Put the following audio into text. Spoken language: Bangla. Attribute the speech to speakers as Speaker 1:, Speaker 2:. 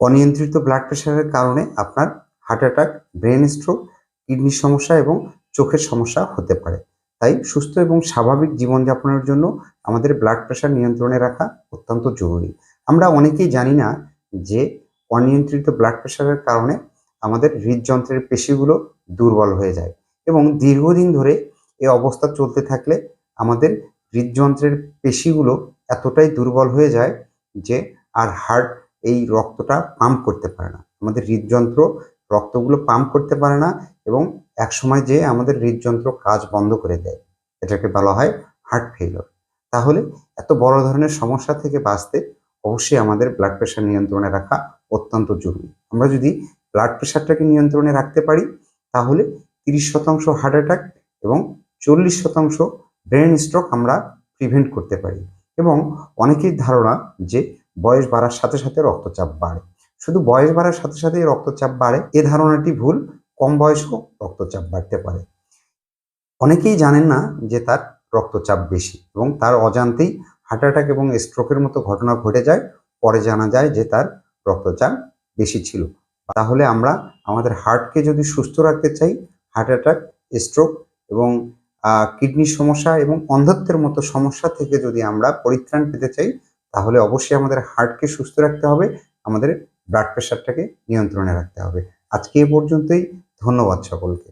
Speaker 1: অনিয়ন্ত্রিত ব্লাড প্রেশারের কারণে আপনার হার্ট অ্যাটাক ব্রেন স্ট্রোক কিডনির সমস্যা এবং চোখের সমস্যা হতে পারে। তাই সুস্থ এবং স্বাভাবিক জীবনযাপনের জন্য আমাদের ব্লাড প্রেশার নিয়ন্ত্রণে রাখা অত্যন্ত জরুরি। আমরা অনেকেই জানি না যে অনিয়ন্ত্রিত ব্লাড প্রেশারের কারণে আমাদের হৃদযন্ত্রের পেশিগুলো দুর্বল হয়ে যায় এবং দীর্ঘদিন ধরে এই অবস্থা চলতে থাকলে আমাদের হৃদযন্ত্রের পেশিগুলো এতটাই দুর্বল হয়ে যায় যে আর হার্ট এই রক্তটা পাম্প করতে পারে না। আমাদের হৃদযন্ত্র রক্তগুলো পাম্প করতে পারে না এবং একসময় যে আমাদের হৃদযন্ত্র কাজ বন্ধ করে দেয়, এটাকে বলা হয় হার্ট ফেইলর তাহলে এত বড় ধরনের সমস্যা থেকে বাঁচতে অবশ্যই আমাদের ব্লাড প্রেশার নিয়ন্ত্রণে রাখা অত্যন্ত জরুরি। আমরা যদি ব্লাড প্রেশারটাকে নিয়ন্ত্রণে রাখতে পারি, তাহলে তিরিশ শতাংশ হার্ট অ্যাটাক এবং চল্লিশ শতাংশ ব্রেন স্ট্রোক আমরা প্রিভেন্ট করতে পারি। এবং অনেকের ধারণা যে বয়স বাড়ার সাথে সাথে রক্তচাপ বাড়ে। শুধু বয়স বাড়ার সাথে সাথে রক্তচাপ বাড়ে, এ ধারণাটি ভুল, কম বয়সেও রক্তচাপ বাড়তে পারে। অনেকেই জানেন না যে তার রক্তচাপ বেশি এবং তার অজান্তেই হার্ট অ্যাটাক এবং স্ট্রোকের মতো ঘটনা ঘটে যায়, পরে জানা যায় যে তার রক্তচাপ বেশি ছিল। তাহলে আমরা আমাদের হার্টকে যদি সুস্থ রাখতে চাই, হার্ট অ্যাটাক, স্ট্রোক এবং কিডনির সমস্যা এবং অন্ধত্বের মতো সমস্যা থেকে যদি আমরা পরিত্রাণ পেতে চাই তাহলে অবশ্যই আমাদের হার্টকে সুস্থ রাখতে হবে, আমাদের ব্লাড প্রেশারটাকে নিয়ন্ত্রণে রাখতে হবে। আজকে এ পর্যন্তই, ধন্যবাদ সকলকে।